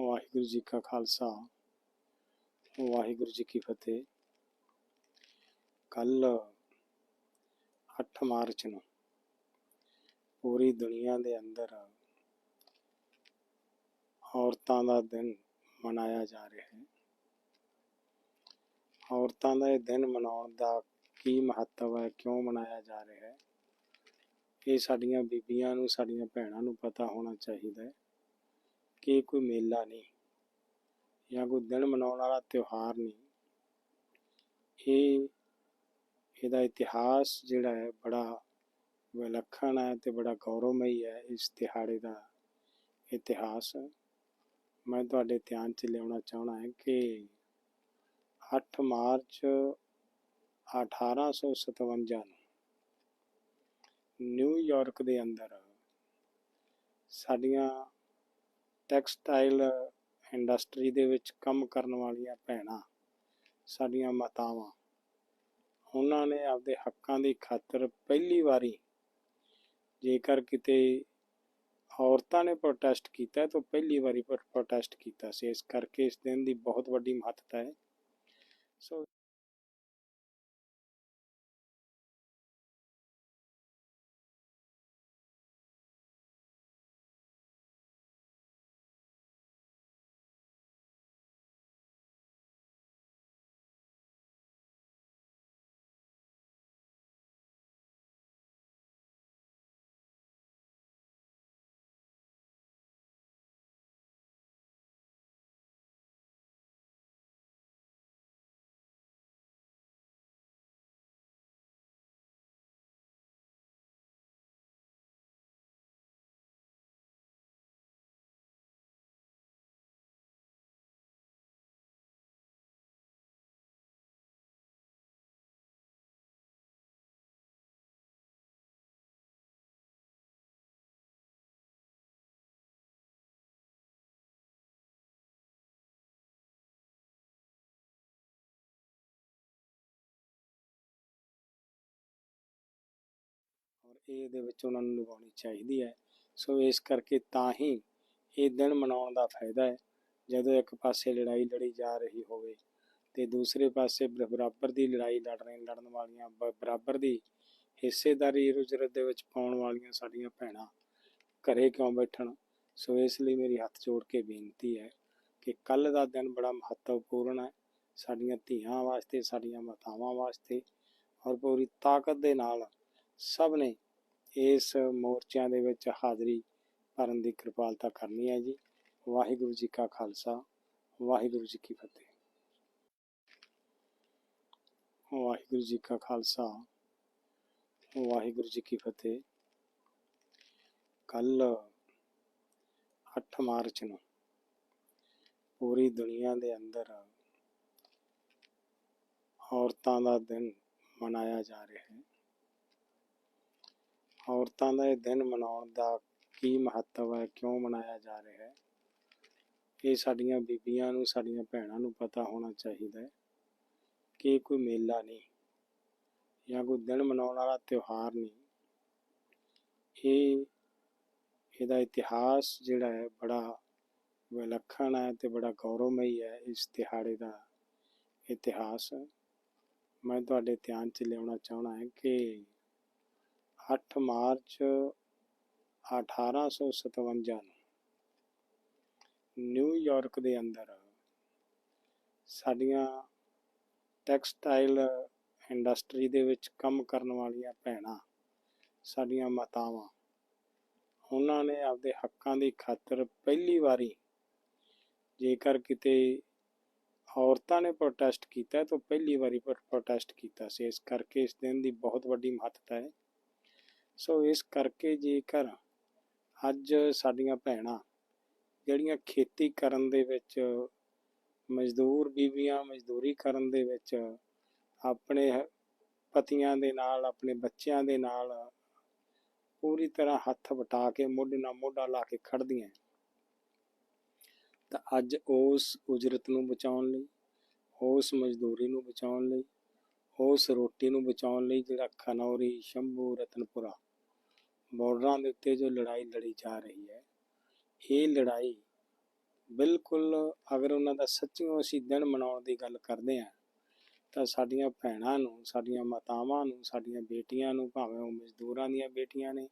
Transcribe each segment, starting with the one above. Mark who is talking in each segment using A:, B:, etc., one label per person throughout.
A: ਵਾਹਿਗੁਰੂ ਜੀ ਕਾ ਖਾਲਸਾ, ਵਾਹਿਗੁਰੂ ਜੀ ਕੀ ਫਤਿਹ। ਕੱਲ 8 ਮਾਰਚ ਨੂੰ ਪੂਰੀ ਦੁਨੀਆ ਦੇ ਅੰਦਰ ਔਰਤਾਂ ਦਾ ਦਿਨ ਮਨਾਇਆ ਜਾ ਰਿਹਾ ਹੈ। ਔਰਤਾਂ ਦਾ ਇਹ ਦਿਨ ਮਨਾਉਣ ਦਾ ਕੀ ਮਹੱਤਵ ਹੈ, ਕਿਉਂ ਮਨਾਇਆ ਜਾ ਰਿਹਾ ਹੈ, ਇਹ ਸਾਡੀਆਂ ਬੀਬੀਆਂ ਨੂੰ, ਸਾਡੀਆਂ ਭੈਣਾਂ ਨੂੰ ਪਤਾ ਹੋਣਾ ਚਾਹੀਦਾ ਹੈ। ਕਿ ਕੋਈ ਮੇਲਾ ਨਹੀਂ ਜਾਂ ਕੋਈ ਦਿਨ ਮਨਾਉਣ ਵਾਲਾ ਤਿਉਹਾਰ ਨਹੀਂ। ਇਹ, ਇਹਦਾ ਇਤਿਹਾਸ ਜਿਹੜਾ ਹੈ ਬੜਾ ਵਿਲੱਖਣ ਹੈ ਤੇ ਬੜਾ ਗੌਰਵਮਈ ਹੈ, ਇਸ ਦਿਹਾੜੇ ਦਾ ਇਤਿਹਾਸ। ਮੈਂ ਤੁਹਾਡੇ ਧਿਆਨ 'ਚ ਲਿਆਉਣਾ ਚਾਹਣਾ ਹੈ ਕਿ 8 ਮਾਰਚ 1857 ਨੂੰ ਨਿਊਯਾਰਕ ਦੇ ਅੰਦਰ ਸਾਡੀਆਂ ਟੈਕਸਟਾਈਲ ਇੰਡਸਟਰੀ ਦੇ ਵਿੱਚ ਕੰਮ ਕਰਨ ਵਾਲੀਆਂ ਭੈਣਾਂ, ਸਾਡੀਆਂ ਮਾਤਾਵਾਂ, ਉਹਨਾਂ ਨੇ ਆਪਦੇ ਹੱਕਾਂ ਦੀ ਖਾਤਰ ਪਹਿਲੀ ਵਾਰੀ ਜੇਕਰ ਕਿਤੇ ਔਰਤਾਂ ਨੇ ਪ੍ਰੋਟੈਸਟ ਕੀਤਾ, ਤਾਂ ਪਹਿਲੀ ਵਾਰੀ ਪ੍ਰੋਟੈਸਟ ਕੀਤਾ ਸੀ। ਇਸ ਕਰਕੇ ਇਸ ਦਿਨ ਦੀ ਬਹੁਤ ਵੱਡੀ ਮਹੱਤਤਾ ਹੈ। ਸੋ ਇਹਦੇ ਵਿੱਚ ਉਹਨਾਂ ਨੂੰ ਲਗਾਉਣੀ ਚਾਹੀਦੀ ਹੈ। ਸੋ ਇਸ ਕਰਕੇ ਤਾਂ ਹੀ ਇਹ ਦਿਨ ਮਨਾਉਣ ਦਾ ਫਾਇਦਾ ਹੈ। ਜਦੋਂ ਇੱਕ ਪਾਸੇ ਲੜਾਈ ਲੜੀ ਜਾ ਰਹੀ ਹੋਵੇ ਤੇ ਦੂਸਰੇ ਪਾਸੇ ਬਰਾਬਰ ਦੀ ਲੜਾਈ ਲੜ ਰਹੇ ਲੜਨ ਵਾਲੀਆਂ ਬਰਾਬਰ ਦੀ ਹਿੱਸੇਦਾਰੀ ਰੁਜਰਤ ਦੇ ਵਿੱਚ ਪਾਉਣ ਵਾਲੀਆਂ ਸਾਡੀਆਂ ਭੈਣਾਂ ਘਰੇ ਕਿਉਂ ਬੈਠਣ? ਸੋ ਇਸ ਲਈ ਮੇਰੀ ਹੱਥ ਜੋੜ ਕੇ ਬੇਨਤੀ ਹੈ ਕਿ ਕੱਲ ਦਾ ਦਿਨ ਬੜਾ ਮਹੱਤਵਪੂਰਨ ਹੈ ਸਾਡੀਆਂ ਧੀਆਂ ਵਾਸਤੇ, ਸਾਡੀਆਂ ਮਾਤਾਵਾਂ ਵਾਸਤੇ ਔਰ ਪੂਰੀ ਤਾਕਤ ਦੇ ਨਾਲ ਸਭ ਨੇ ਇਸ ਮੋਰਚਿਆਂ ਦੇ ਵਿੱਚ ਹਾਜ਼ਰੀ ਭਰਨ ਦੀ ਕਿਰਪਾਲਤਾ ਕਰਨੀ ਹੈ ਜੀ। ਵਾਹਿਗੁਰੂ ਜੀ ਕਾ ਖਾਲਸਾ, ਵਾਹਿਗੁਰੂ ਜੀ ਕੀ ਫਤਿਹ। ਵਾਹਿਗੁਰੂ ਜੀ ਕਾ ਖਾਲਸਾ, ਵਾਹਿਗੁਰੂ ਜੀ ਕੀ ਫਤਿਹ। ਕੱਲ 8 ਮਾਰਚ ਨੂੰ ਪੂਰੀ ਦੁਨੀਆ ਦੇ ਅੰਦਰ ਔਰਤਾਂ ਦਾ ਦਿਨ ਮਨਾਇਆ ਜਾ ਰਿਹਾ ਹੈ। ਔਰਤਾਂ ਦਾ ਇਹ ਦਿਨ ਮਨਾਉਣ ਦਾ ਕੀ ਮਹੱਤਵ ਹੈ? ਕਿਉਂ ਮਨਾਇਆ ਜਾ ਰਿਹਾ ਹੈ? ਇਹ ਸਾਡੀਆਂ ਬੀਬੀਆਂ ਨੂੰ, ਸਾਡੀਆਂ ਭੈਣਾਂ ਨੂੰ ਪਤਾ ਹੋਣਾ ਚਾਹੀਦਾ ਹੈ ਕਿ ਕੋਈ ਮੇਲਾ ਨਹੀਂ ਜਾਂ ਕੋਈ ਦਿਨ ਮਨਾਉਣ ਵਾਲਾ ਤਿਉਹਾਰ ਨਹੀਂ। ਇਹ, ਇਹਦਾ ਇਤਿਹਾਸ ਜਿਹੜਾ ਹੈ ਬੜਾ ਵਿਲੱਖਣ ਹੈ ਤੇ ਬੜਾ ਗੌਰਵਮਈ ਹੈ। ਇਸ ਦਿਹਾੜੇ ਦਾ ਇਤਿਹਾਸ ਮੈਂ ਤੁਹਾਡੇ ਧਿਆਨ 'ਚ ਲਿਆਉਣਾ ਚਾਹਣਾ ਹੈ ਕਿ 8 ਮਾਰਚ 1857 ਨੂੰ ਨਿਊਯਾਰਕ ਦੇ ਅੰਦਰ ਸਾਡੀਆਂ ਟੈਕਸਟਾਈਲ ਇੰਡਸਟਰੀ ਦੇ ਵਿੱਚ ਕੰਮ ਕਰਨ ਵਾਲੀਆਂ ਭੈਣਾਂ, ਸਾਡੀਆਂ ਮਾਤਾਵਾਂ, ਉਹਨਾਂ ਨੇ ਆਪਦੇ ਹੱਕਾਂ ਦੀ ਖਾਤਰ ਪਹਿਲੀ ਵਾਰੀ ਜੇਕਰ ਕਿਤੇ ਔਰਤਾਂ ਨੇ ਪ੍ਰੋਟੈਸਟ ਕੀਤਾ, ਤਾਂ ਪਹਿਲੀ ਵਾਰੀ ਪ੍ਰੋਟੈਸਟ ਕੀਤਾ ਸੀ। ਇਸ ਕਰਕੇ ਇਸ ਦਿਨ ਦੀ ਬਹੁਤ ਵੱਡੀ ਮਹੱਤਤਾ ਹੈ। ਸੋ ਇਸ ਕਰਕੇ ਜੇਕਰ ਅੱਜ ਸਾਡੀਆਂ ਭੈਣਾਂ ਜਿਹੜੀਆਂ ਖੇਤੀ ਕਰਨ ਦੇ ਵਿੱਚ, ਮਜ਼ਦੂਰ ਬੀਬੀਆਂ ਮਜ਼ਦੂਰੀ ਕਰਨ ਦੇ ਵਿੱਚ ਆਪਣੇ ਪਤੀਆਂ ਦੇ ਨਾਲ, ਆਪਣੇ ਬੱਚਿਆਂ ਦੇ ਨਾਲ ਪੂਰੀ ਤਰ੍ਹਾਂ ਹੱਥ ਵਟਾ ਕੇ ਮੋਢੇ ਨਾਲ ਮੋਢਾ ਲਾ ਕੇ ਖੜਦੀਆਂ ਤਾਂ ਅੱਜ ਉਸ ਉਜਰਤ ਨੂੰ ਬਚਾਉਣ ਲਈ, ਉਸ ਮਜ਼ਦੂਰੀ ਨੂੰ ਬਚਾਉਣ ਲਈ, ਉਸ ਰੋਟੀ ਨੂੰ ਬਚਾਉਣ ਲਈ ਜਿਹੜਾ ਖਨੌਰੀ, ਸ਼ੰਭੂ, ਰਤਨਪੁਰਾ ਬਾਰਡਰਾਂ ਦੇ ਉੱਤੇ ਜੋ ਲੜਾਈ ਲੜੀ ਜਾ ਰਹੀ ਹੈ, ਇਹ ਲੜਾਈ ਬਿਲਕੁਲ ਅਗਰ ਉਹਨਾਂ ਦਾ ਸੱਚੀਓ ਅਸੀਂ ਦਿਨ ਮਨਾਉਣ ਦੀ ਗੱਲ ਕਰਦੇ ਹਾਂ, ਤਾਂ ਸਾਡੀਆਂ ਭੈਣਾਂ ਨੂੰ, ਸਾਡੀਆਂ ਮਾਤਾਵਾਂ ਨੂੰ, ਸਾਡੀਆਂ ਬੇਟੀਆਂ ਨੂੰ, ਭਾਵੇਂ ਉਹ ਮਜ਼ਦੂਰਾਂ ਦੀਆਂ ਬੇਟੀਆਂ ਨੇ,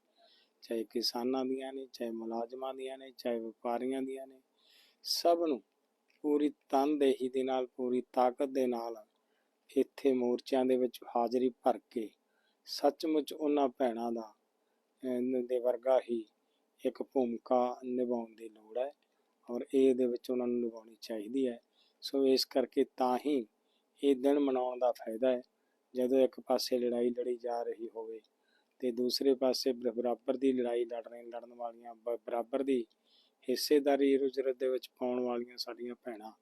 A: ਚਾਹੇ ਕਿਸਾਨਾਂ ਦੀਆਂ ਨੇ, ਚਾਹੇ ਮੁਲਾਜ਼ਮਾਂ ਦੀਆਂ ਨੇ, ਚਾਹੇ ਵਪਾਰੀਆਂ ਦੀਆਂ ਨੇ, ਸਭ ਨੂੰ ਪੂਰੀ ਤਨਦੇਹੀ ਦੇ ਨਾਲ, ਪੂਰੀ ਤਾਕਤ ਦੇ ਨਾਲ ਇੱਥੇ ਮੋਰਚਿਆਂ ਦੇ ਵਿੱਚ ਹਾਜ਼ਰੀ ਭਰ ਕੇ ਸੱਚਮੁੱਚ ਉਹਨਾਂ ਭੈਣਾਂ ਦਾ ਦੇ ਵਰਗਾ ਹੀ ਇੱਕ ਭੂਮਿਕਾ ਨਿਭਾਉਣ ਦੀ ਲੋੜ ਹੈ ਔਰ ਇਹ ਦੇ ਵਿੱਚ ਉਹਨਾਂ ਨੂੰ ਨਿਭਾਉਣੀ ਚਾਹੀਦੀ ਹੈ। ਸੋ ਇਸ ਕਰਕੇ ਤਾਂ ਹੀ ਇਹ ਦਿਨ ਮਨਾਉਣ ਦਾ ਫਾਇਦਾ ਹੈ। ਜਦੋਂ ਇੱਕ ਪਾਸੇ ਲੜਾਈ ਲੜੀ ਜਾ ਰਹੀ ਹੋਵੇ ਤੇ ਦੂਸਰੇ ਪਾਸੇ ਬਰਾਬਰ ਦੀ ਲੜਾਈ ਲੜ ਰਹੇ ਲੜਨ ਵਾਲੀਆਂ ਬਰਾਬਰ ਦੀ ਹਿੱਸੇਦਾਰੀ ਰੁਜਰਤ ਦੇ ਵਿੱਚ ਪਾਉਣ ਵਾਲੀਆਂ ਸਾਡੀਆਂ ਭੈਣਾਂ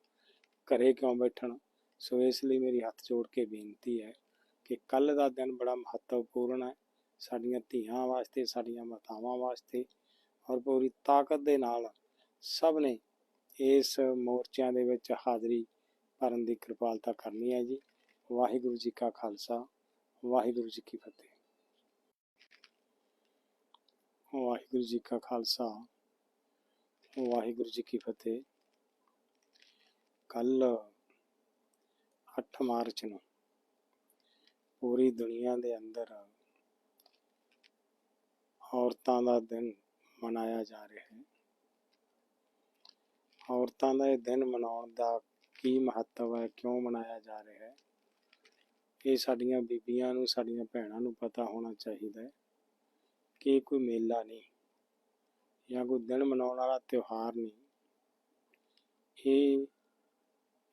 A: ਘਰੇ ਕਿਉਂ ਬੈਠਣ? ਸੋ ਇਸ ਲਈ ਮੇਰੀ ਹੱਥ ਜੋੜ ਕੇ ਬੇਨਤੀ ਹੈ ਕਿ ਕੱਲ ਦਾ ਦਿਨ ਬੜਾ ਮਹੱਤਵਪੂਰਨ ਹੈ। ਸਾਡੀਆਂ ਧੀਆਂ ਵਾਸਤੇ, ਸਾਡੀਆਂ ਮਾਤਾਵਾਂ ਵਾਸਤੇ ਔਰ ਪੂਰੀ ਤਾਕਤ ਦੇ ਨਾਲ ਸਭ ਨੇ ਇਸ ਮੋਰਚਿਆਂ ਦੇ ਵਿੱਚ ਹਾਜ਼ਰੀ ਭਰਨ ਦੀ ਕਿਰਪਾਲਤਾ ਕਰਨੀ ਹੈ ਜੀ। ਵਾਹਿਗੁਰੂ ਜੀ ਕਾ ਖਾਲਸਾ, ਵਾਹਿਗੁਰੂ ਜੀ ਕੀ ਫਤਿਹ। ਵਾਹਿਗੁਰੂ ਜੀ ਕਾ ਖਾਲਸਾ, ਵਾਹਿਗੁਰੂ ਜੀ ਕੀ ਫਤਿਹ। ਕੱਲ 8 ਮਾਰਚ ਨੂੰ ਪੂਰੀ ਦੁਨੀਆ ਦੇ ਅੰਦਰ ਔਰਤਾਂ ਦਾ ਦਿਨ ਮਨਾਇਆ ਜਾ ਰਿਹਾ ਹੈ। ਔਰਤਾਂ ਦਾ ਇਹ ਦਿਨ ਮਨਾਉਣ ਦਾ ਕੀ ਮਹੱਤਵ ਹੈ? ਕਿਉਂ ਮਨਾਇਆ ਜਾ ਰਿਹਾ ਹੈ? ਇਹ ਸਾਡੀਆਂ ਬੀਬੀਆਂ ਨੂੰ, ਸਾਡੀਆਂ ਭੈਣਾਂ ਨੂੰ ਪਤਾ ਹੋਣਾ ਚਾਹੀਦਾ ਹੈ ਕਿ ਕੋਈ ਮੇਲਾ ਨਹੀਂ ਜਾਂ ਕੋਈ ਦਿਨ ਮਨਾਉਣ ਵਾਲਾ ਤਿਉਹਾਰ ਨਹੀਂ। ਇਹ,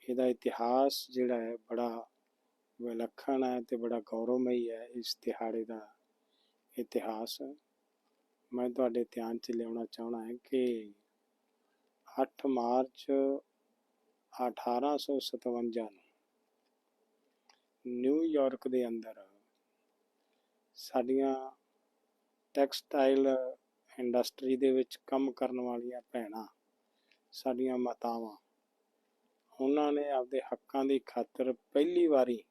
A: ਇਹਦਾ ਇਤਿਹਾਸ ਜਿਹੜਾ ਹੈ ਬੜਾ ਵਿਲੱਖਣ ਹੈ ਤੇ ਬੜਾ ਗੌਰਵਮਈ ਹੈ। ਇਸ ਦਿਹਾੜੇ ਦਾ ਇਤਿਹਾਸ ਮੈਂ ਤੁਹਾਡੇ ਧਿਆਨ 'ਚ ਲਿਆਉਣਾ ਚਾਹਣਾ ਹੈ ਕਿ 8 ਮਾਰਚ 1857 ਨੂੰ ਨਿਊਯਾਰਕ ਦੇ ਅੰਦਰ ਸਾਡੀਆਂ ਟੈਕਸਟਾਈਲ ਇੰਡਸਟਰੀ ਦੇ ਵਿੱਚ ਕੰਮ ਕਰਨ ਵਾਲੀਆਂ ਭੈਣਾਂ, ਸਾਡੀਆਂ ਮਾਤਾਵਾਂ, ਉਹਨਾਂ ਨੇ ਆਪਦੇ ਹੱਕਾਂ ਦੀ ਖਾਤਰ ਪਹਿਲੀ ਵਾਰੀ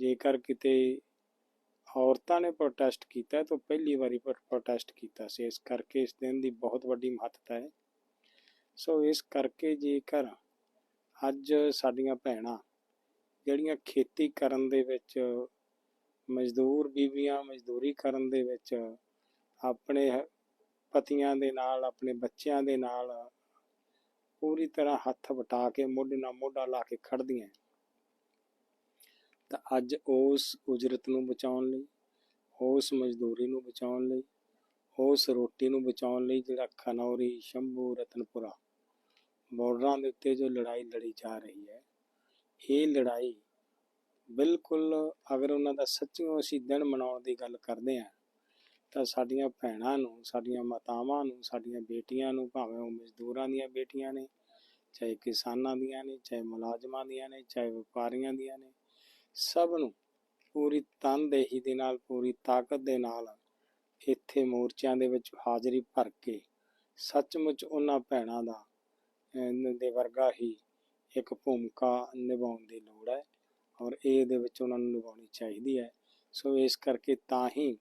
A: ਜੇਕਰ ਕਿਤੇ ਔਰਤਾਂ ਨੇ ਪ੍ਰੋਟੈਸਟ ਕੀਤਾ ਹੈ ਤਾਂ ਪਹਿਲੀ ਵਾਰੀ ਪ੍ਰੋਟੈਸਟ ਕੀਤਾ ਸੀ। ਇਸ ਕਰਕੇ ਇਸ ਦਿਨ ਦੀ ਬਹੁਤ ਵੱਡੀ ਮਹੱਤਤਾ ਹੈ। ਸੋ ਇਸ ਕਰਕੇ ਜੇਕਰ ਅੱਜ ਸਾਡੀਆਂ ਭੈਣਾਂ ਜਿਹੜੀਆਂ ਖੇਤੀ ਕਰਨ ਦੇ ਵਿੱਚ, ਮਜ਼ਦੂਰ ਬੀਬੀਆਂ ਮਜ਼ਦੂਰੀ ਕਰਨ ਦੇ ਵਿੱਚ ਆਪਣੇ ਪਤੀਆਂ ਦੇ ਨਾਲ, ਆਪਣੇ ਬੱਚਿਆਂ ਦੇ ਨਾਲ ਪੂਰੀ ਤਰ੍ਹਾਂ ਹੱਥ ਵਟਾ ਕੇ, ਮੋਢੇ ਨਾਲ ਮੋਢਾ ਲਾ ਕੇ ਖੜਦੀਆਂ ਤਾਂ ਅੱਜ ਉਸ ਉਜਰਤ ਨੂੰ ਬਚਾਉਣ ਲਈ, ਉਸ ਮਜ਼ਦੂਰੀ ਨੂੰ ਬਚਾਉਣ ਲਈ, ਉਸ ਰੋਟੀ ਨੂੰ ਬਚਾਉਣ ਲਈ ਜਿਹੜਾ ਖਨੌਰੀ, ਸ਼ੰਭੂ, ਰਤਨਪੁਰਾ ਬਾਰਡਰਾਂ ਦੇ ਉੱਤੇ ਜੋ ਲੜਾਈ ਲੜੀ ਜਾ ਰਹੀ ਹੈ, ਇਹ ਲੜਾਈ ਬਿਲਕੁਲ ਅਗਰ ਉਹਨਾਂ ਦਾ ਸੱਚੀਓ ਅਸੀਂ ਦਿਨ ਮਨਾਉਣ ਦੀ ਗੱਲ ਕਰਦੇ ਹਾਂ, ਤਾਂ ਸਾਡੀਆਂ ਭੈਣਾਂ ਨੂੰ, ਸਾਡੀਆਂ ਮਾਤਾਵਾਂ ਨੂੰ, ਸਾਡੀਆਂ ਬੇਟੀਆਂ ਨੂੰ, ਭਾਵੇਂ ਉਹ ਮਜ਼ਦੂਰਾਂ ਦੀਆਂ ਬੇਟੀਆਂ ਨੇ, ਚਾਹੇ ਕਿਸਾਨਾਂ ਦੀਆਂ ਨੇ, ਚਾਹੇ ਮੁਲਾਜ਼ਮਾਂ ਦੀਆਂ ਨੇ, ਚਾਹੇ ਵਪਾਰੀਆਂ ਦੀਆਂ ਨੇ ਸਭ ਨੂੰ ਪੂਰੀ ਤਨਦੇਹੀ ਦੇ ਨਾਲ, ਪੂਰੀ ਤਾਕਤ ਦੇ ਨਾਲ ਇੱਥੇ ਮੋਰਚਿਆਂ ਦੇ ਵਿੱਚ ਹਾਜ਼ਰੀ ਭਰ ਕੇ ਸੱਚਮੁੱਚ ਉਹਨਾਂ ਭੈਣਾਂ ਦਾ ਦੇ ਵਰਗਾ ਹੀ ਇੱਕ ਭੂਮਿਕਾ ਨਿਭਾਉਣ ਦੀ ਲੋੜ ਹੈ ਔਰ ਇਹ ਦੇ ਵਿੱਚ ਉਹਨਾਂ ਨੂੰ ਨਿਭਾਉਣੀ ਚਾਹੀਦੀ ਹੈ। ਸੋ ਇਸ ਕਰਕੇ ਤਾਂ ਹੀ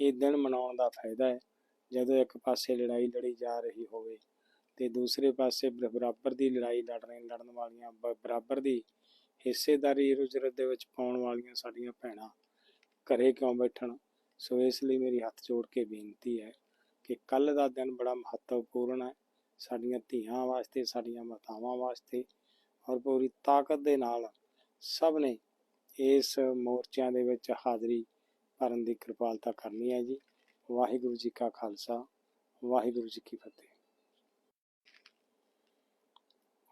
A: ਇਹ ਦਿਨ ਮਨਾਉਣ ਦਾ ਫਾਇਦਾ ਹੈ। ਜਦੋਂ ਇੱਕ ਪਾਸੇ ਲੜਾਈ ਲੜੀ ਜਾ ਰਹੀ ਹੋਵੇ ਤੇ ਦੂਸਰੇ ਪਾਸੇ ਬਰਾਬਰ ਦੀ ਲੜਾਈ ਲੜ ਰਹੇ ਲੜਨ ਵਾਲੀਆਂ ਬ- ਬਰਾਬਰ ਦੀ ਹਿੱਸੇਦਾਰੀ ਰੁਜਰਤ ਦੇ ਵਿੱਚ ਪਾਉਣ ਵਾਲੀਆਂ ਸਾਡੀਆਂ ਭੈਣਾਂ ਘਰੇ ਕਿਉਂ ਬੈਠਣ? ਸੋ ਇਸ ਲਈ ਮੇਰੀ ਹੱਥ ਜੋੜ ਕੇ ਬੇਨਤੀ ਹੈ ਕਿ ਕੱਲ ਦਾ ਦਿਨ ਬੜਾ ਮਹੱਤਵਪੂਰਨ ਹੈ। ਸਾਡੀਆਂ ਧੀਆਂ ਵਾਸਤੇ, ਸਾਡੀਆਂ ਮਾਤਾਵਾਂ ਵਾਸਤੇ ਔਰ ਪੂਰੀ ਤਾਕਤ ਦੇ ਨਾਲ ਸਭ ਨੇ ਇਸ ਮੋਰਚਿਆਂ ਦੇ ਵਿੱਚ ਹਾਜ਼ਰੀ ਭਰਨ ਦੀ ਕਿਰਪਾਲਤਾ ਕਰਨੀ ਹੈ ਜੀ। ਵਾਹਿਗੁਰੂ ਜੀ ਕਾ ਖਾਲਸਾ, ਵਾਹਿਗੁਰੂ ਜੀ ਕੀ ਫਤਿਹ।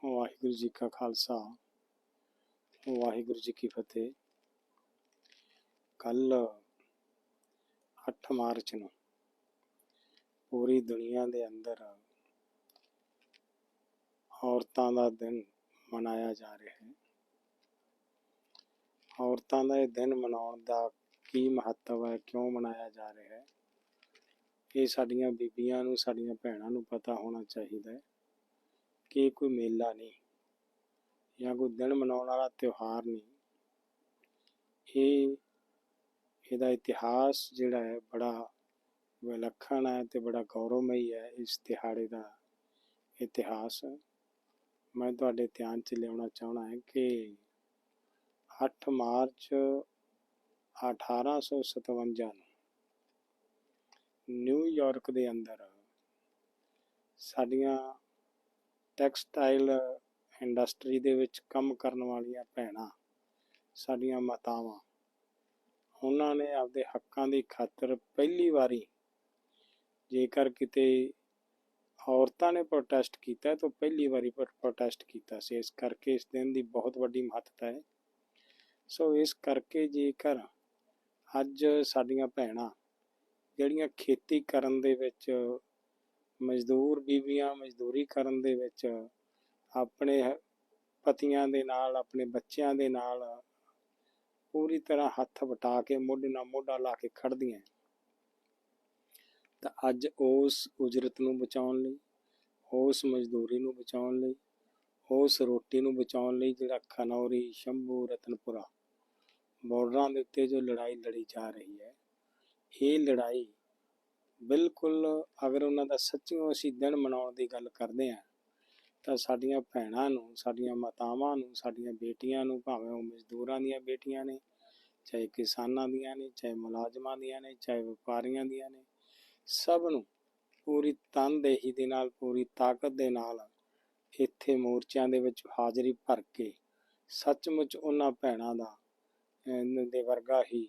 A: ਵਾਹਿਗੁਰੂ ਜੀ ਕਾ ਖਾਲਸਾ। ਵਾਹਿਗੁਰੂ ਜੀ ਕੀ ਫਤਿਹ। ਕੱਲ 8 ਮਾਰਚ ਨੂੰ ਪੂਰੀ ਦੁਨੀਆ ਦੇ ਅੰਦਰ ਔਰਤਾਂ ਦਾ ਦਿਨ ਮਨਾਇਆ ਜਾ ਰਿਹਾ ਹੈ। ਔਰਤਾਂ ਦਾ ਇਹ ਦਿਨ ਮਨਾਉਣ ਦਾ ਕੀ ਮਹੱਤਵ ਹੈ, ਕਿਉਂ ਮਨਾਇਆ ਜਾ ਰਿਹਾ ਹੈ? ਇਹ ਸਾਡੀਆਂ ਬੀਬੀਆਂ ਨੂੰ, ਸਾਡੀਆਂ ਭੈਣਾਂ ਨੂੰ ਪਤਾ ਹੋਣਾ ਚਾਹੀਦਾ ਹੈ ਕਿ ਕੋਈ ਮੇਲਾ ਨਹੀਂ। ਜਾਂ ਕੋਈ ਦਿਨ ਮਨਾਉਣ ਵਾਲਾ ਤਿਉਹਾਰ ਨਹੀਂ, ਇਹ ਇਹਦਾ ਇਤਿਹਾਸ ਜਿਹੜਾ ਹੈ ਬੜਾ ਵਿਲੱਖਣ ਹੈ ਤੇ ਬੜਾ ਗੌਰਵਮਈ ਹੈ, ਇਸ ਦਿਹਾੜੇ ਦਾ ਇਤਿਹਾਸ। ਮੈਂ ਤੁਹਾਡੇ ਧਿਆਨ 'ਚ ਲਿਆਉਣਾ ਚਾਹਣਾ ਹੈ ਕਿ 8 ਮਾਰਚ 1857 ਨੂੰ ਨਿਊਯਾਰਕ ਦੇ ਅੰਦਰ ਸਾਡੀਆਂ ਟੈਕਸਟਾਈਲ ਇੰਡਸਟਰੀ ਦੇ ਵਿੱਚ ਕੰਮ ਕਰਨ ਵਾਲੀਆਂ ਭੈਣਾਂ, ਸਾਡੀਆਂ ਮਾਤਾਵਾਂ, ਉਹਨਾਂ ਨੇ ਆਪਦੇ ਹੱਕਾਂ ਦੀ ਖਾਤਰ ਪਹਿਲੀ ਵਾਰੀ ਜੇਕਰ ਕਿਤੇ ਔਰਤਾਂ ਨੇ ਪ੍ਰੋਟੈਸਟ ਕੀਤਾ ਹੈ ਤਾਂ ਪਹਿਲੀ ਵਾਰੀ ਪ੍ਰੋਟੈਸਟ ਕੀਤਾ ਸੀ। ਇਸ ਕਰਕੇ ਇਸ ਦਿਨ ਦੀ ਬਹੁਤ ਵੱਡੀ ਮਹੱਤਤਾ ਹੈ। ਸੋ ਇਸ ਕਰਕੇ ਜੇਕਰ ਅੱਜ ਸਾਡੀਆਂ ਭੈਣਾਂ ਜਿਹੜੀਆਂ ਖੇਤੀ ਕਰਨ ਦੇ ਵਿੱਚ ਮਜ਼ਦੂਰ ਬੀਬੀਆਂ, ਮਜ਼ਦੂਰੀ ਕਰਨ ਦੇ ਵਿੱਚ ਆਪਣੇ ਪਤੀਆਂ ਦੇ ਨਾਲ, ਆਪਣੇ ਬੱਚਿਆਂ ਦੇ ਨਾਲ ਪੂਰੀ ਤਰ੍ਹਾਂ ਹੱਥ ਵਟਾ ਕੇ ਮੋਢੇ ਨਾਲ ਮੋਢਾ ਲਾ ਕੇ ਖੜਦੀਆਂ ਤਾਂ ਅੱਜ ਉਸ ਉਜਰਤ ਨੂੰ ਬਚਾਉਣ ਲਈ, ਉਸ ਮਜ਼ਦੂਰੀ ਨੂੰ ਬਚਾਉਣ ਲਈ, ਉਸ ਰੋਟੀ ਨੂੰ ਬਚਾਉਣ ਲਈ ਜਿਹੜਾ ਖਨੌਰੀ, ਸ਼ੰਭੂ, ਰਤਨਪੁਰਾ ਬਾਰਡਰਾਂ ਦੇ ਉੱਤੇ ਜੋ ਲੜਾਈ ਲੜੀ ਜਾ ਰਹੀ ਹੈ, ਇਹ ਲੜਾਈ ਬਿਲਕੁਲ ਅਗਰ ਉਹਨਾਂ ਦਾ ਸੱਚੀਓ ਅਸੀਂ ਦਿਨ ਮਨਾਉਣ ਦੀ ਗੱਲ ਕਰਦੇ ਹਾਂ ਤਾਂ ਸਾਡੀਆਂ ਭੈਣਾਂ ਨੂੰ, ਸਾਡੀਆਂ ਮਾਤਾਵਾਂ ਨੂੰ, ਸਾਡੀਆਂ ਬੇਟੀਆਂ ਨੂੰ, ਭਾਵੇਂ ਉਹ ਮਜ਼ਦੂਰਾਂ ਦੀਆਂ ਬੇਟੀਆਂ ਨੇ, ਚਾਹੇ ਕਿਸਾਨਾਂ ਦੀਆਂ ਨੇ, ਚਾਹੇ ਮੁਲਾਜ਼ਮਾਂ ਦੀਆਂ ਨੇ, ਚਾਹੇ ਵਪਾਰੀਆਂ ਦੀਆਂ ਨੇ, ਸਭ ਨੂੰ ਪੂਰੀ ਤਨਦੇਹੀ ਦੇ ਨਾਲ, ਪੂਰੀ ਤਾਕਤ ਦੇ ਨਾਲ ਇੱਥੇ ਮੋਰਚਿਆਂ ਦੇ ਵਿੱਚ ਹਾਜ਼ਰੀ ਭਰ ਕੇ ਸੱਚਮੁੱਚ ਉਹਨਾਂ ਭੈਣਾਂ ਦਾ ਦੇ ਵਰਗਾ ਹੀ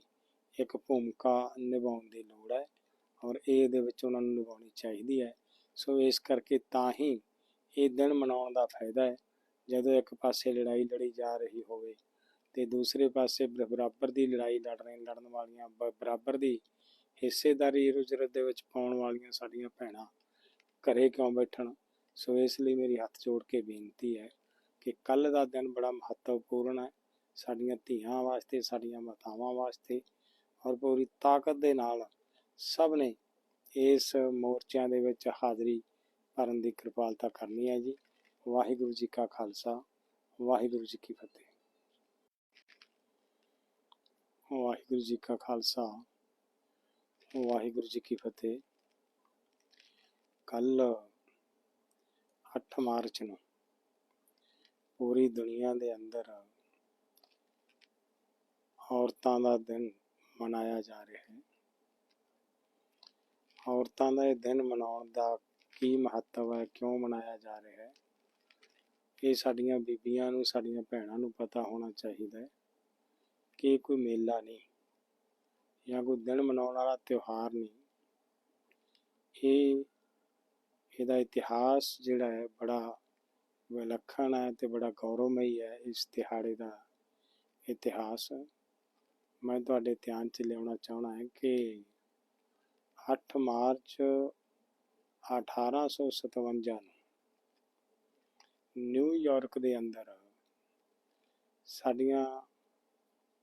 A: ਇੱਕ ਭੂਮਿਕਾ ਨਿਭਾਉਣ ਦੀ ਲੋੜ ਹੈ ਔਰ ਇਹ ਇਹਦੇ ਵਿੱਚ ਉਹਨਾਂ ਨੂੰ ਨਿਭਾਉਣੀ ਚਾਹੀਦੀ ਹੈ। ਸੋ ਇਸ ਕਰਕੇ ਤਾਂ ਹੀ ਇਹ ਦਿਨ ਮਨਾਉਣ ਦਾ ਫਾਇਦਾ ਹੈ। ਜਦੋਂ ਇੱਕ ਪਾਸੇ ਲੜਾਈ ਲੜੀ ਜਾ ਰਹੀ ਹੋਵੇ ਤੇ ਦੂਸਰੇ ਪਾਸੇ ਬਰਾਬਰ ਦੀ ਲੜਾਈ ਲੜ ਰਹੇ ਲੜਨ ਵਾਲੀਆਂ ਬ- ਬਰਾਬਰ ਦੀ ਹਿੱਸੇਦਾਰੀ ਰੁਜਰਤ ਦੇ ਵਿੱਚ ਪਾਉਣ ਵਾਲੀਆਂ ਸਾਡੀਆਂ ਭੈਣਾਂ ਘਰੇ ਕਿਉਂ ਬੈਠਣ? ਸੋ ਇਸ ਲਈ ਮੇਰੀ ਹੱਥ ਜੋੜ ਕੇ ਬੇਨਤੀ ਹੈ ਕਿ ਕੱਲ ਦਾ ਦਿਨ ਬੜਾ ਮਹੱਤਵਪੂਰਨ ਹੈ। ਸਾਡੀਆਂ ਧੀਆਂ ਵਾਸਤੇ, ਸਾਡੀਆਂ ਮਾਤਾਵਾਂ ਵਾਸਤੇ ਔਰ ਪੂਰੀ ਤਾਕਤ ਦੇ ਨਾਲ ਸਭ ਨੇ ਇਸ ਮੋਰਚਿਆਂ ਦੇ ਵਿੱਚ ਹਾਜ਼ਰੀ ਕਰਨ ਦੀ ਕਿਰਪਾਲਤਾ ਕਰਨੀ ਹੈ ਜੀ। ਵਾਹਿਗੁਰੂ ਜੀ ਕਾ ਖਾਲਸਾ, ਵਾਹਿਗੁਰੂ ਜੀ ਕੀ ਫਤਿਹ। ਵਾਹਿਗੁਰੂ ਜੀ ਕਾ ਖਾਲਸਾ, ਵਾਹਿਗੁਰੂ ਜੀ ਕੀ ਫਤਿਹ। ਕੱਲ 8 ਮਾਰਚ ਨੂੰ ਪੂਰੀ ਦੁਨੀਆ ਦੇ ਅੰਦਰ ਔਰਤਾਂ ਦਾ ਦਿਨ ਮਨਾਇਆ ਜਾ ਰਿਹਾ ਹੈ। ਔਰਤਾਂ ਦਾ ਇਹ ਦਿਨ ਮਨਾਉਣ ਦਾ ਕੀ ਮਹੱਤਵ ਹੈ, ਕਿਉਂ ਮਨਾਇਆ ਜਾ ਰਿਹਾ ਹੈ? ਇਹ ਸਾਡੀਆਂ ਬੀਬੀਆਂ ਨੂੰ, ਸਾਡੀਆਂ ਭੈਣਾਂ ਨੂੰ ਪਤਾ ਹੋਣਾ ਚਾਹੀਦਾ ਹੈ ਕਿ ਕੋਈ ਮੇਲਾ ਨਹੀਂ ਜਾਂ ਕੋਈ ਦਿਨ ਮਨਾਉਣ ਵਾਲਾ ਤਿਉਹਾਰ ਨਹੀਂ। ਇਹ, ਇਹਦਾ ਇਤਿਹਾਸ ਜਿਹੜਾ ਹੈ ਬੜਾ ਵਿਲੱਖਣ ਹੈ ਤੇ ਬੜਾ ਗੌਰਵਮਈ ਹੈ, ਇਸ ਦਿਹਾੜੇ ਦਾ ਇਤਿਹਾਸ। ਮੈਂ ਤੁਹਾਡੇ ਧਿਆਨ 'ਚ ਲਿਆਉਣਾ ਚਾਹਣਾ ਹੈ ਕਿ 8 ਮਾਰਚ 1857 ਨੂੰ ਨਿਊਯਾਰਕ ਦੇ ਅੰਦਰ ਸਾਡੀਆਂ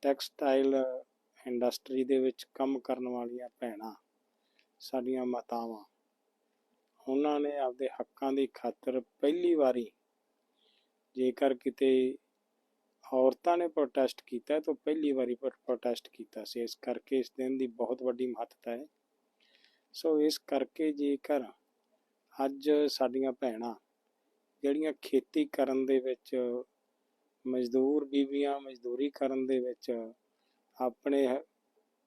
A: ਟੈਕਸਟਾਈਲ ਇੰਡਸਟਰੀ ਦੇ ਵਿੱਚ ਕੰਮ ਕਰਨ ਵਾਲੀਆਂ ਭੈਣਾਂ, ਸਾਡੀਆਂ ਮਾਤਾਵਾਂ, ਉਹਨਾਂ ਨੇ ਆਪਦੇ ਹੱਕਾਂ ਦੀ ਖਾਤਰ ਪਹਿਲੀ ਵਾਰੀ ਜੇਕਰ ਕਿਤੇ ਔਰਤਾਂ ਨੇ ਪ੍ਰੋਟੈਸਟ ਕੀਤਾ ਹੈ ਤਾਂ ਪਹਿਲੀ ਵਾਰੀ ਪ੍ਰੋਟੈਸਟ ਕੀਤਾ ਸੀ। ਇਸ ਕਰਕੇ ਇਸ ਦਿਨ ਦੀ ਬਹੁਤ ਵੱਡੀ ਮਹੱਤਤਾ ਹੈ। ਸੋ ਇਸ ਕਰਕੇ ਜੇਕਰ ਅੱਜ ਸਾਡੀਆਂ ਭੈਣਾਂ ਜਿਹੜੀਆਂ ਖੇਤੀ ਕਰਨ ਦੇ ਵਿੱਚ, ਮਜ਼ਦੂਰ ਬੀਬੀਆਂ ਮਜ਼ਦੂਰੀ ਕਰਨ ਦੇ ਵਿੱਚ, ਆਪਣੇ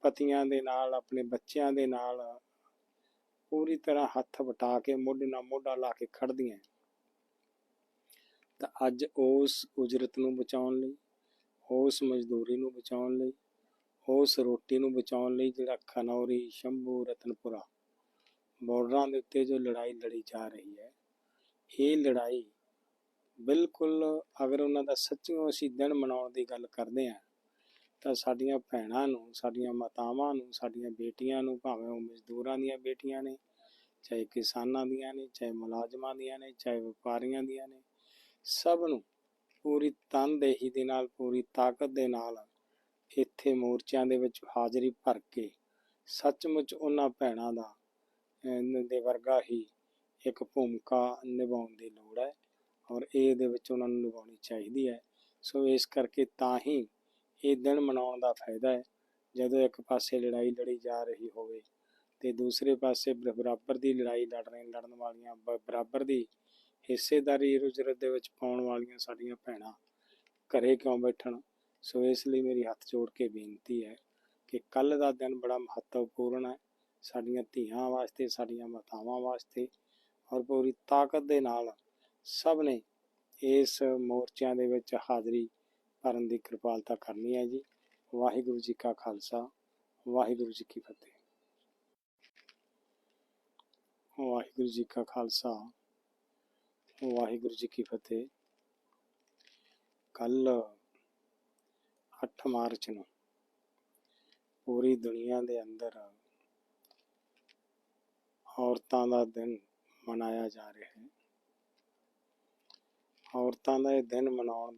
A: ਪਤੀਆਂ ਦੇ ਨਾਲ, ਆਪਣੇ ਬੱਚਿਆਂ ਦੇ ਨਾਲ ਪੂਰੀ ਤਰ੍ਹਾਂ ਹੱਥ ਵਟਾ ਕੇ ਮੋਢੇ ਨਾਲ ਮੋਢਾ ਲਾ ਕੇ ਖੜਦੀਆਂ ਤਾਂ ਅੱਜ ਉਸ ਉਜਰਤ ਨੂੰ ਬਚਾਉਣ ਲਈ, ਉਸ ਮਜ਼ਦੂਰੀ ਨੂੰ ਬਚਾਉਣ ਲਈ, ਉਸ ਰੋਟੀ ਨੂੰ ਬਚਾਉਣ ਲਈ ਜਿਹੜਾ ਖਨੌਰੀ, ਸ਼ੰਭੂ, ਰਤਨਪੁਰਾ ਬਾਰਡਰਾਂ ਦੇ ਉੱਤੇ ਜੋ ਲੜਾਈ ਲੜੀ ਜਾ ਰਹੀ ਹੈ, ਇਹ ਲੜਾਈ ਬਿਲਕੁਲ ਅਗਰ ਉਹਨਾਂ ਦਾ ਸੱਚੀਓ ਅਸੀਂ ਦਿਨ ਮਨਾਉਣ ਦੀ ਗੱਲ ਕਰਦੇ ਹਾਂ, ਤਾਂ ਸਾਡੀਆਂ ਭੈਣਾਂ ਨੂੰ, ਸਾਡੀਆਂ ਮਾਤਾਵਾਂ ਨੂੰ, ਸਾਡੀਆਂ ਬੇਟੀਆਂ ਨੂੰ, ਭਾਵੇਂ ਉਹ ਮਜ਼ਦੂਰਾਂ ਦੀਆਂ ਬੇਟੀਆਂ ਨੇ, ਚਾਹੇ ਕਿਸਾਨਾਂ ਦੀਆਂ ਨੇ, ਚਾਹੇ ਮੁਲਾਜ਼ਮਾਂ ਦੀਆਂ ਨੇ, ਚਾਹੇ ਵਪਾਰੀਆਂ ਦੀਆਂ ਨੇ, ਸਭ ਨੂੰ ਪੂਰੀ ਤਨਦੇਹੀ ਦੇ ਨਾਲ, ਪੂਰੀ ਤਾਕਤ ਦੇ ਨਾਲ ਇੱਥੇ ਮੋਰਚਿਆਂ ਦੇ ਵਿੱਚ ਹਾਜ਼ਰੀ ਭਰ ਕੇ ਸੱਚਮੁੱਚ ਉਹਨਾਂ ਭੈਣਾਂ ਦਾ ਦੇ ਵਰਗਾ ਹੀ ਇੱਕ ਭੂਮਿਕਾ ਨਿਭਾਉਣ ਦੀ ਲੋੜ ਹੈ ਔਰ ਇਹ ਇਹਦੇ ਵਿੱਚ ਉਹਨਾਂ ਨੂੰ ਨਿਭਾਉਣੀ ਚਾਹੀਦੀ ਹੈ। ਸੋ ਇਸ ਕਰਕੇ ਤਾਂ ਹੀ ਇਹ ਦਿਨ ਮਨਾਉਣ ਦਾ ਫਾਇਦਾ ਹੈ। ਜਦੋਂ ਇੱਕ ਪਾਸੇ ਲੜਾਈ ਲੜੀ ਜਾ ਰਹੀ ਹੋਵੇ ਤੇ ਦੂਸਰੇ ਪਾਸੇ ਬਰਾਬਰ ਦੀ ਲੜਾਈ ਲੜ ਰਹੇ ਲੜਨ ਵਾਲੀਆਂ ਬਰਾਬਰ ਦੀ ਹਿੱਸੇਦਾਰੀ ਰੁਜ਼ਰਤ ਦੇ ਵਿੱਚ ਪਾਉਣ ਵਾਲੀਆਂ ਸਾਡੀਆਂ ਭੈਣਾਂ ਘਰੇ ਕਿਉਂ ਬੈਠਣ? ਸੋ ਇਸ ਲਈ ਮੇਰੀ ਹੱਥ ਜੋੜ ਕੇ ਬੇਨਤੀ ਹੈ ਕਿ ਕੱਲ ਦਾ ਦਿਨ ਬੜਾ ਮਹੱਤਵਪੂਰਨ ਹੈ। ਸਾਡੀਆਂ ਧੀਆਂ ਵਾਸਤੇ, ਸਾਡੀਆਂ ਮਾਤਾਵਾਂ ਵਾਸਤੇ ਔਰ ਪੂਰੀ ਤਾਕਤ ਦੇ ਨਾਲ ਸਭ ਨੇ ਇਸ ਮੋਰਚਿਆਂ ਦੇ ਵਿੱਚ ਹਾਜ਼ਰੀ ਭਰਨ ਦੀ ਕਿਰਪਾਲਤਾ ਕਰਨੀ ਹੈ ਜੀ। ਵਾਹਿਗੁਰੂ ਜੀ ਕਾ ਖਾਲਸਾ, ਵਾਹਿਗੁਰੂ ਜੀ ਕੀ ਫਤਿਹ। ਵਾਹਿਗੁਰੂ ਜੀ ਕਾ ਖਾਲਸਾ, ਵਾਹਿਗੁਰੂ ਜੀ ਕੀ ਫਤਿਹ। ਕੱਲ 8 ਮਾਰਚ ਨੂੰ ਪੂਰੀ ਦੁਨੀਆ ਦੇ ਅੰਦਰ ਔਰਤਾਂ ਦਾ ਦਿਨ ਮਨਾਇਆ ਜਾ ਰਿਹਾ ਹੈ। ਔਰਤਾਂ ਦਾ ਇਹ ਦਿਨ ਮਨਾਉਣ